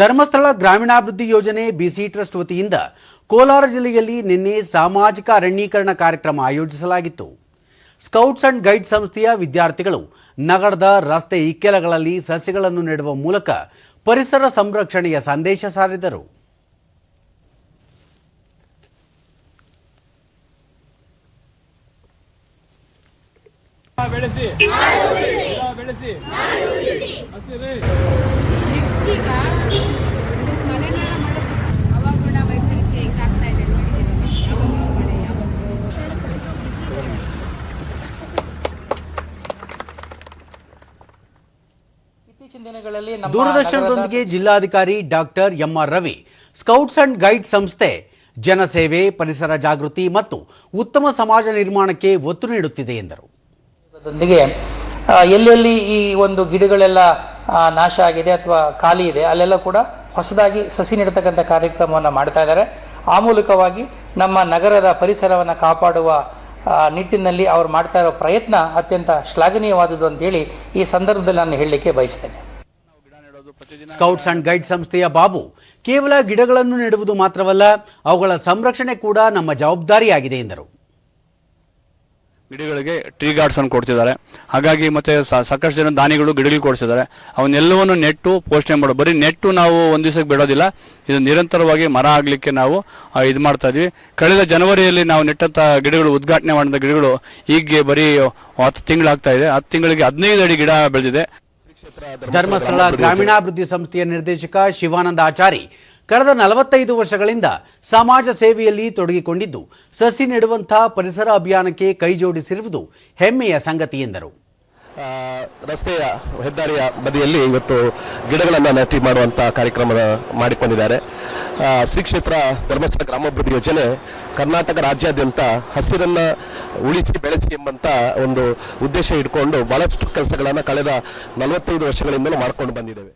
ಧರ್ಮಸ್ಥಳ ಗ್ರಾಮೀಣಾಭಿವೃದ್ಧಿ ಯೋಜನೆ ಬಿಸಿ ಟ್ರಸ್ಟ್ ವತಿಯಿಂದ ಕೋಲಾರ ಜಿಲ್ಲೆಯಲ್ಲಿ ನಿನ್ನೆ ಸಾಮಾಜಿಕ ಅರಣ್ಯೀಕರಣ ಕಾರ್ಯಕ್ರಮ ಆಯೋಜಿಸಲಾಗಿತ್ತು. ಸ್ಕೌಟ್ಸ್ ಅಂಡ್ ಗೈಡ್ ಸಂಸ್ಥೆಯ ವಿದ್ಯಾರ್ಥಿಗಳು ನಗರದ ರಸ್ತೆ ಇಕ್ಕೆಲಗಳಲ್ಲಿ ಸಸ್ಯಗಳನ್ನು ನೆಡುವ ಮೂಲಕ ಪರಿಸರ ಸಂರಕ್ಷಣೆಯ ಸಂದೇಶ ಸಾರಿದರು. ಬೆಳೆಸಿ. ಬೆಳೆಸಿ. ದೂರದರ್ಶನದೊಂದಿಗೆ ಜಿಲ್ಲಾಧಿಕಾರಿ doctor M R Ravi scouts and guide ಸಂಸ್ಥೆ ಜನಸೇವೆ ಪರಿಸರ ಜಾಗೃತಿ ಮತ್ತು ಉತ್ತಮ ಸಮಾಜ ನಿರ್ಮಾಣಕ್ಕೆ ಒತ್ತು ನೀಡುತ್ತಿದೆ ಎಂದರು. ಎಲ್ಲೆಲ್ಲಿ ಈ ಒಂದು ಗಿಡಗಳೆಲ್ಲ ನಾಶ ಆಗಿದೆ ಅಥವಾ ಖಾಲಿ ಇದೆ ಅಲ್ಲೆಲ್ಲ ಕೂಡ ಹೊಸದಾಗಿ ಸಸಿ ನೀಡತಕ್ಕಂಥ ಕಾರ್ಯಕ್ರಮವನ್ನು ಮಾಡ್ತಾ ಇದ್ದಾರೆ. ಆ ಮೂಲಕವಾಗಿ ನಮ್ಮ ನಗರದ ಪರಿಸರವನ್ನು ಕಾಪಾಡುವ ನಿಟ್ಟಿನಲ್ಲಿ ಅವ್ರು ಮಾಡ್ತಾ ಇರೋ ಪ್ರಯತ್ನ ಅತ್ಯಂತ ಶ್ಲಾಘನೀಯವಾದುದು ಅಂತೇಳಿ ಈ ಸಂದರ್ಭದಲ್ಲಿ ನಾನು ಹೇಳಲಿಕ್ಕೆ ಬಯಸ್ತೇನೆ. ಸ್ಕೌಟ್ಸ್ ಅಂಡ್ ಗೈಡ್ ಸಂಸ್ಥೆಯ ಬಾಬು, ಕೇವಲ ಗಿಡಗಳನ್ನು ನೆಡುವುದು ಮಾತ್ರವಲ್ಲ, ಅವುಗಳ ಸಂರಕ್ಷಣೆ ಕೂಡ ನಮ್ಮ ಜವಾಬ್ದಾರಿಯಾಗಿದೆ ಎಂದರು. ಗಿಡಗಳಿಗೆ ಟ್ರೀ ಗಾರ್ಡ್ಸ್ ಅನ್ನು ಕೊಡ್ತಿದ್ದಾರೆ. ಹಾಗಾಗಿ ಮತ್ತೆ ಸಾಕಷ್ಟು ಜನ ದಾನಿಗಳು ಗಿಡಗಳಿಗೆ ಕೊಡಿಸಿದ್ದಾರೆ. ಅವನ್ನೆಲ್ಲವನ್ನು ನೆಟ್ಟು ಪೋಷಣೆ ಮಾಡೋ, ಬರೀ ನೆಟ್ಟು ನಾವು ಒಂದು ದಿವಸಕ್ಕೆ ಬಿಡೋದಿಲ್ಲ, ಇದು ನಿರಂತರವಾಗಿ ಮರ ಆಗಲಿಕ್ಕೆ ನಾವು ಇದು ಮಾಡ್ತಾ ಇದ್ವಿ. ಕಳೆದ ಜನವರಿಯಲ್ಲಿ ನಾವು ನೆಟ್ಟಂತ ಗಿಡಗಳು, ಉದ್ಘಾಟನೆ ಮಾಡಿದ ಗಿಡಗಳು ಈಗ ಬರೀ ಹತ್ತು ತಿಂಗಳಾಗ್ತಾ ಇದೆ. ಹತ್ತು ತಿಂಗಳಿಗೆ ಹದಿನೈದು ಅಡಿ ಗಿಡ ಬೆಳೆದಿದೆ. ಧರ್ಮಸ್ಥಳ ಗ್ರಾಮೀಣಾಭಿವೃದ್ಧಿ ಸಂಸ್ಥೆಯ ನಿರ್ದೇಶಕ ಶಿವಾನಂದ ಆಚಾರಿ ಕಳೆದ ನಲವತ್ತೈದು ವರ್ಷಗಳಿಂದ ಸಮಾಜ ಸೇವೆಯಲ್ಲಿ ತೊಡಗಿಕೊಂಡಿದ್ದು, ಸಸಿ ನೆಡುವಂತಹ ಪರಿಸರ ಅಭಿಯಾನಕ್ಕೆ ಕೈಜೋಡಿಸಿರುವುದು ಹೆಮ್ಮೆಯ ಸಂಗತಿ ಎಂದರು. ರಸ್ತೆಯ ಹೆದ್ದಾರಿಯ ಬದಿಯಲ್ಲಿ ಇವತ್ತು ಗಿಡಗಳನ್ನು ನಾಟಿ ಮಾಡುವಂತ ಕಾರ್ಯಕ್ರಮ ಮಾಡಿಕೊಂಡಿದ್ದಾರೆ. ಶ್ರೀ ಕ್ಷೇತ್ರ ಧರ್ಮಸ್ಥಳ ಗ್ರಾಮಾಭಿವೃದ್ಧಿ ಯೋಜನೆ ಕರ್ನಾಟಕ ರಾಜ್ಯಾದ್ಯಂತ ಹಸಿರನ್ನು ಉಳಿಸಿ ಬೆಳೆಸಿ ಎಂಬಂತ ಒಂದು ಉದ್ದೇಶ ಇಟ್ಕೊಂಡು ಬಹಳಷ್ಟು ಕೆಲಸಗಳನ್ನು ಕಳೆದ ನಲವತ್ತೈದು ವರ್ಷಗಳಿಂದಲೂ ಮಾಡ್ಕೊಂಡು ಬಂದಿದ್ದೇವೆ.